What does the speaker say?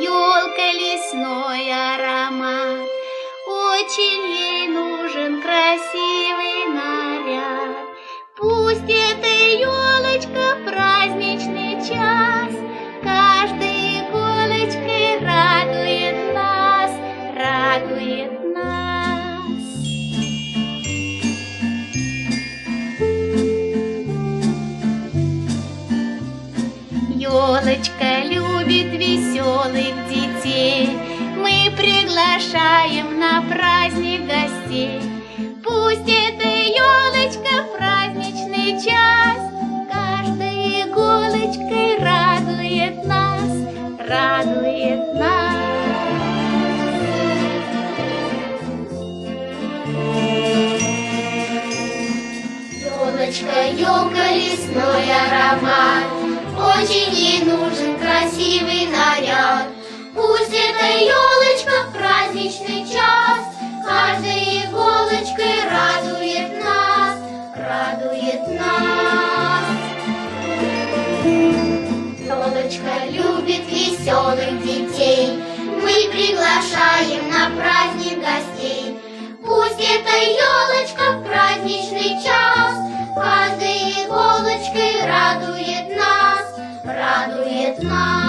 елка лесной аромат. Очень ей нужен красивый наряд. Пусть эта елочка праздничный час Каждой иголочкой радует нас, радует нас. Елочка любит приглашаем на праздник гостей. Пусть эта елочка праздничный час Каждой иголочкой радует нас, радует нас. Елочка, елка, лесной аромат, отличный час, каждой иголочкой радует нас, радует нас. Елочка любит веселых детей, мы приглашаем на праздник гостей. Пусть эта елочка в праздничный час, каждой иголочкой радует нас, радует нас.